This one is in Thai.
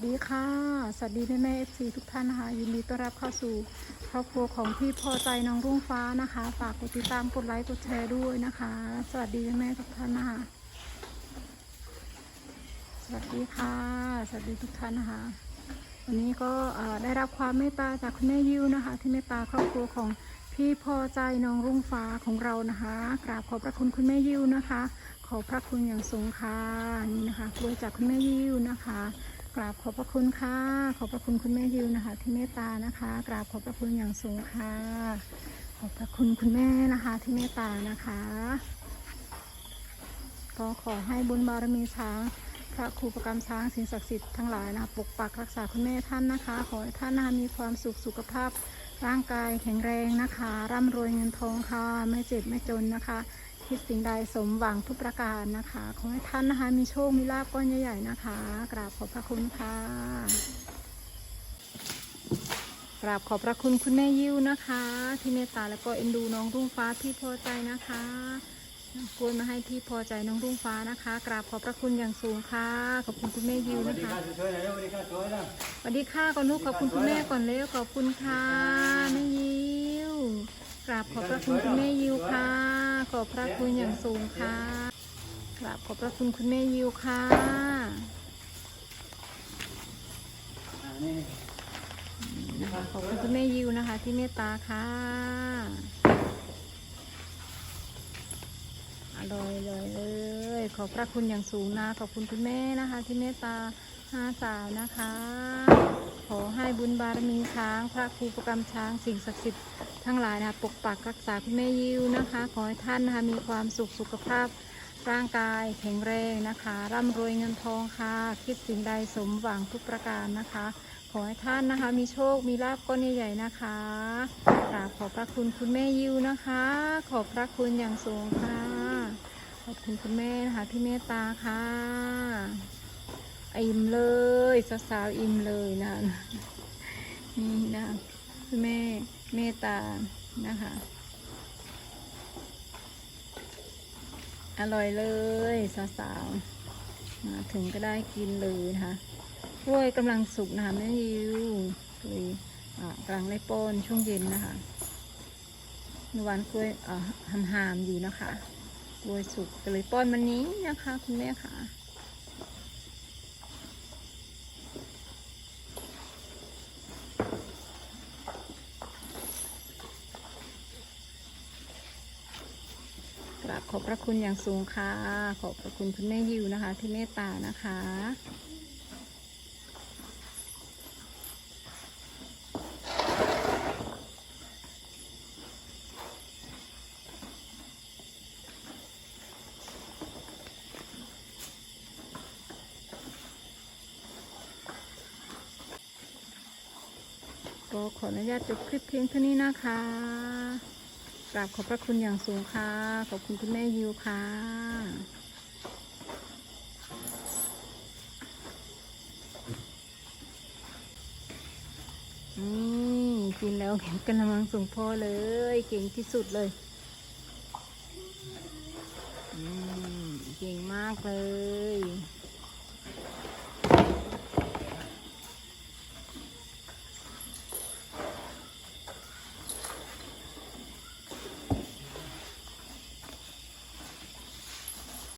สวัสดีค่ะ สวัสดีแม่แม่เอฟซีทุกท่านนะคะ ยินดีต้อนรับเข้าสู่ครอบครัวของพี่พอใจน้องรุ่งฟ้านะคะ ฝากกดติดตามกดไลค์กดแชร์ด้วยนะคะ สวัสดีแม่แม่ทุกท่านนะคะสวัสดีค่ะ สวัสดีทุกท่านนะคะ วันนี้ก็ได้รับความเมตตาจากคุณแม่ยิวนะคะ ที่เมตตาครอบครัวของพี่พอใจน้องรุ่งฟ้าของเรานะคะ กราบขอบพระคุณคุณแม่ยิวนะคะ ขอบพระคุณอย่างสูงค่ะนี่นะคะกล้วยจากคุณแม่ยิวนะคะ ราบขอบพระคุณค่ะ ขอบพระคุณคุณแม่ยิวนะคะ ที่เมตตานะคะ กราบขอบพระคุณอย่างสูงค่ะ ขอบพระคุณคุณแม่นะคะ ที่เมตตานะคะ ก็ขอให้บุญบารมีช้างพระครูประกรรมช้างสิ่งศักดิ์สิทธิ์ทั้งหลายนะคะปกปักรักษาคุณแม่ท่านนะคะ ขอให้ท่านนะคะมีความสุขสุขภาพร่างกายแข็งแรงนะคะ ร่ำรวยเงินทองค่ะ ไม่เจ็บไม่จนนะคะ คิดสิ่งใดสมหวังทุกประการนะคะ ขอให้ท่านนะคะ มีโชค มีลาบก้อนใหญ่ๆนะคะ กราบขอบพระคุณค่ะ กราบขอบพระคุณคุณแม่ยิ้วนะคะ ที่เมตตาแล้วก็เอ็นดูน้องรุ่งฟ้าพี่พอใจนะคะกวนมาให้พี่พอใจน้องรุ่งฟ้านะคะ กราบขอบพระคุณอย่างสูงค่ะ ขอบคุณคุณแม่ยิวนะคะช่วยหน่อยเร็วสวัสดีค่ะช่วยนะสวัสดีค่ะก่อนลูกขอบคุณคุณแม่ก่อนเร็วขอบคุณค่ะแม่ยิวกราบขอบพระคุณคุณแม่ยิวค่ะ ขอบพระคุณอย่างสูงค่ะกราบขอบพระคุณคุณแม่ยิวค่ะนะคะขอบคุณคุณแม่ยิวนะคะ ที่เมตตาค่ะอร่อยเลยเลยขอบพระคุณอย่างสูงนะ ขอบคุณคุณแม่นะคะ ที่เมตตา ห้าสาวนะคะ ขอให้บุญบารมีช้าง พระครูประกรรมช้างสิ่งศักดิ์สิทธิ์ทั้งหลายนะคะปกปักรักษาคุณแม่ยิวนะคะ ขอให้ท่านนะคะมีความสุขสุขภาพร่างกายแข็งแรงนะคะ ร่ำรวยเงินทองค่ะ คิดสิ่งใดสมหวังทุกประการนะคะ ขอให้ท่านนะคะ มีโชคมีลาบก้อนใหญ่ๆนะคะกราบขอบพระคุณคุณแม่ยิวนะคะ ขอบพระคุณอย่างสูงค่ะ ขอบคุณคุณแม่นะคะที่เมตตาค่ะ อิ่มเลยสาวๆอิ่มเลยนะนี่นะคุณแม่เมตานะคะอร่อยเลยสาวๆมาถึงก็ได้กินเลยนะคะกล้วยกำลังสุกนะคะแม่ยิวเลยอ่ากำลังได้ป้อนช่วงเย็นนะคะเมื่อวานกล้วยหำหามๆอยู่นะคะกล้วยสุกก็เลยป้อนวันนี้นะคะคุณแม่ค่ะ ราบขอบพระคุณอย่างสูงค่ะ ขอบพระคุณคุณแม่ยิวนะคะ ที่เมตตานะคะก็ขออนุญาตจบคลิปเพียงเท่านี้นะคะ กราบขอบพระคุณอย่างสูงค่ะ ขอบคุณคุณแม่ยิวค่ะอืมกินแล้วเห็นกำลังส่งพ่อเลย เก่งที่สุดเลยอืมเก่งมากเลย